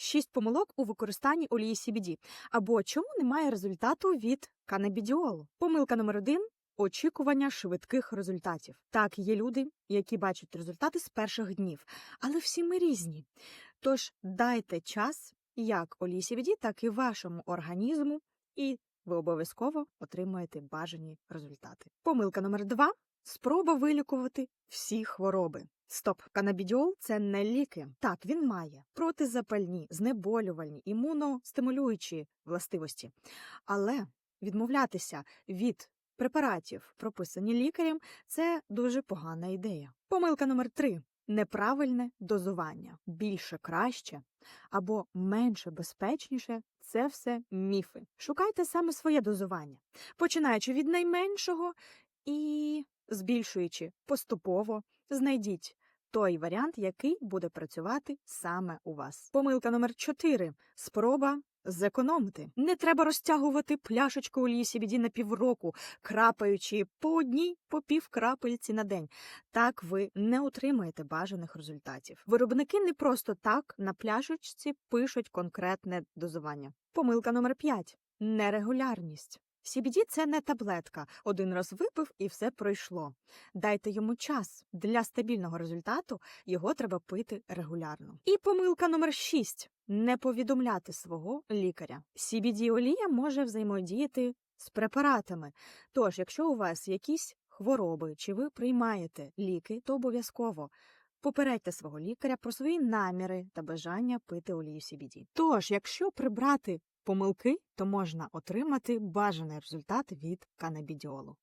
Шість помилок у використанні олії CBD. Або чому немає результату від канабідіолу. Помилка номер один очікування швидких результатів. Так, є люди, які бачать результати з перших днів, але всі ми різні. Тож дайте час як олії CBD, так і вашому організму, і ви обов'язково отримаєте бажані результати. Помилка номер два спроба вилікувати всі хвороби. Стоп, канабідіол це не ліки. Так, він має протизапальні, знеболювальні, імуностимулюючі властивості. Але відмовлятися від препаратів, прописані лікарем, це дуже погана ідея. Помилка номер три неправильне дозування. Більше краще або менше безпечніше це все міфи. Шукайте саме своє дозування, починаючи від найменшого і збільшуючи поступово, знайдіть той варіант, який буде працювати саме у вас. Помилка номер 4. Спроба зекономити. Не треба розтягувати пляшечку олії CBD на півроку, крапаючи по одній по пів крапельці на день. Так ви не отримаєте бажаних результатів. Виробники не просто так на пляшечці пишуть конкретне дозування. Помилка номер 5. Нерегулярність. CBD – це не таблетка. Один раз випив і все пройшло. Дайте йому час. Для стабільного результату його треба пити регулярно. І помилка номер 6. не повідомляти свого лікаря. CBD олія може взаємодіяти з препаратами. Тож, якщо у вас якісь хвороби чи ви приймаєте ліки, то обов'язково попередьте свого лікаря про свої наміри та бажання пити олію CBD. Тож, якщо прибрати помилки, то можна отримати бажаний результат від канабідіолу.